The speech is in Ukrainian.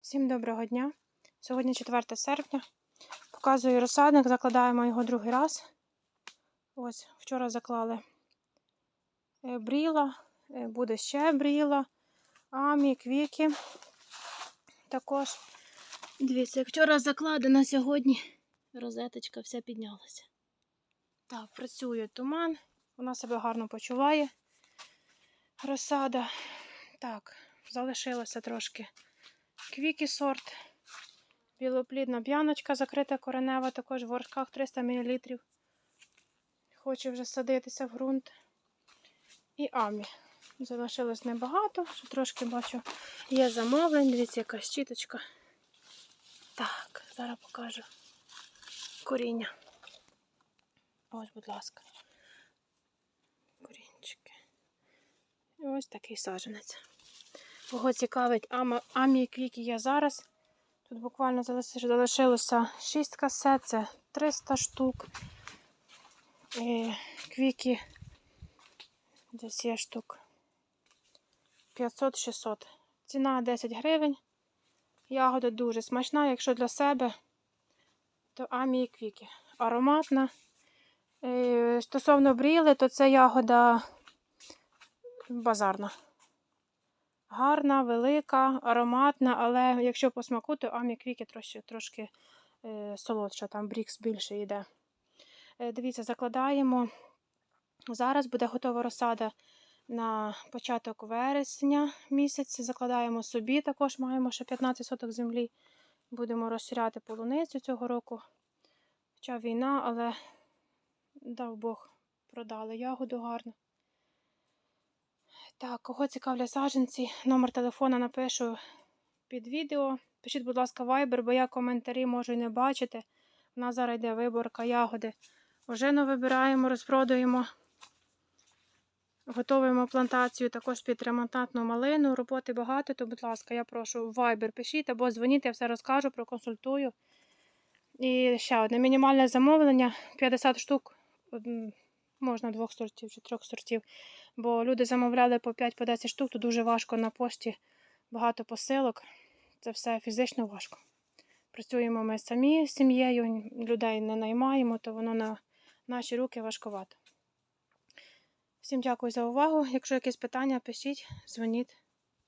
Всім доброго дня. Сьогодні 4 серпня. Показую розсадник, закладаємо його другий раз. Ось, вчора заклали е, бріла, е, буде ще бріла, амі, квіки. Також, дивіться, як вчора закладена, сьогодні розеточка вся піднялася. Так, працює туман, вона себе гарно почуває. Розсада. Так, залишилося трошки квіки сорт. Білоплідна п'яночка закрита коренева, також в горшках 300 мл. Хочу вже садитися в ґрунт. І амі. Залишилось небагато, що трошки бачу, є замовлень. Дивіться, яка щіточка. Так, зараз покажу коріння. Ось, будь ласка. Корінчики. Ось такий саджанець. Кого цікавить амі квіки є зараз. Тут буквально залишилося 6 касет, це 300 штук. І квіки десь є штук 500-600. Ціна 10 гривень. Ягода дуже смачна, якщо для себе, то амі квіки. Ароматна. Е, Стосовно бріли, то це ягода базарна. Гарна, велика, ароматна, але якщо по смаку, то амі квіки трошки, трошки е, солодша, там брікс більше йде. Е, дивіться, закладаємо. Зараз буде готова розсада на початок вересня місяць. Закладаємо собі, також маємо ще 15 соток землі. Будемо розширяти полуницю цього року. Хоча війна, але дав Бог, продали ягоду гарно. Так, кого цікавлять саджанці, номер телефона напишу під відео. Пишіть, будь ласка, Viber, бо я коментарі можу і не бачити. У нас зараз йде виборка ягоди. Ожину вибираємо, розпродаємо. Готуємо плантацію також під ремонтантну малину. Роботи багато, то, будь ласка, я прошу в Viber пишіть або дзвоніть, я все розкажу, проконсультую. І ще одне мінімальне замовлення 50 штук. Можна двох сортів чи трьох сортів. Бо люди замовляли по 5 по 10 штук, то дуже важко на пошті багато посилок. Це все фізично важко. Працюємо ми самі з сім'єю, людей не наймаємо, то воно на наші руки важкувато. Всім дякую за увагу. Якщо якісь питання, пишіть, дзвоніть.